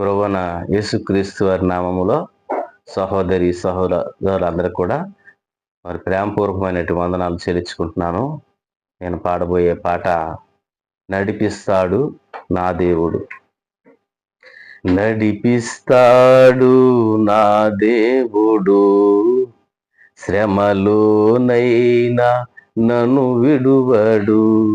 ప్రభువన యేసుక్రీస్తు వారి నామములో సహోదరి సహోదరులందరూ కూడా వారి ప్రేమపూర్వకమైనటువంటి వందనాలు చెల్లించుకుంటున్నాను. నేను పాడబోయే పాట నడిపిస్తాడు నా దేవుడు. నడిపిస్తాడు నా దేవుడు. శ్రమలోనైనా నన్ను విడువడు.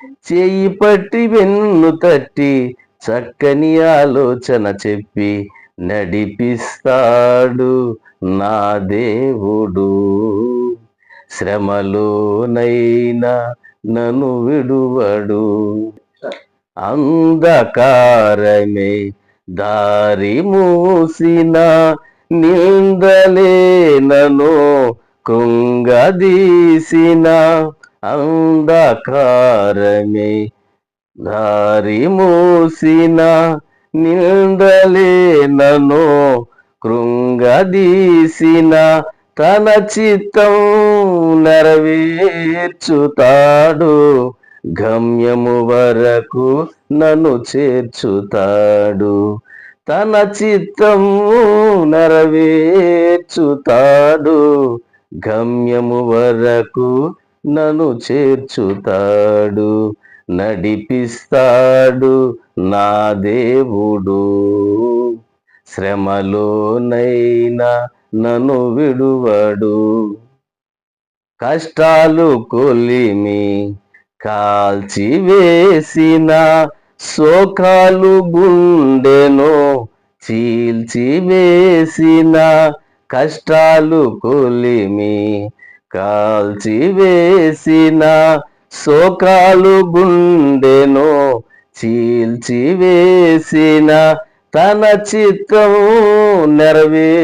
చేయి పట్టి వెన్ను తట్టి చక్కని ఆలోచన చెప్పి నడిపిస్తాడు నా దేవుడు. శ్రమలోనైనా నన్ను విడువడు. అంధకారమే దారి మూసిన నిందలే నను కృంగదీసిన అంధకారమే. దారి మూసిన నిందలేనను కృంగదీసిన తన చిత్తం నెరవేర్చుతాడు. గమ్యము వరకు నన్ను చేర్చుతాడు. తన చిత్తము నెరవేర్చుతాడు. గమ్యము వరకు నన్ను చేర్చుతాడు నడిపిస్తాడు నా దేవుడు. శ్రమలోనైనా నన్ను విడువడు కష్టాలు కొలిమి కాల్చివేసిన శోకాలు గుండెను చీల్చివేసిన కష్టాలు కొలిమి కాల్చి వేసిన శోకాలు గుండెను చీల్చి వేసిన తన చిత్తం నెరవేర్చుతాడు.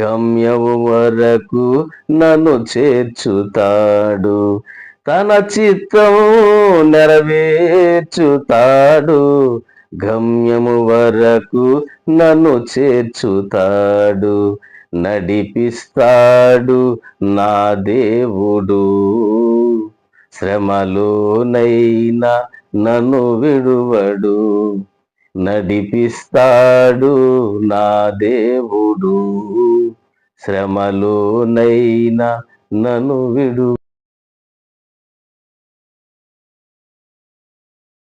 గమ్యము వరకు నన్ను చేర్చుతాడు. తన చిత్తం నెరవేర్చుతాడు. గమ్యము వరకు నన్ను చేర్చుతాడు నడిపిస్తాడు నా దేవుడు. శ్రమలోనైనా నన్ను విడువడు నడిపిస్తాడు నా దేవుడు. శ్రమలోనైనా నన్ను విడు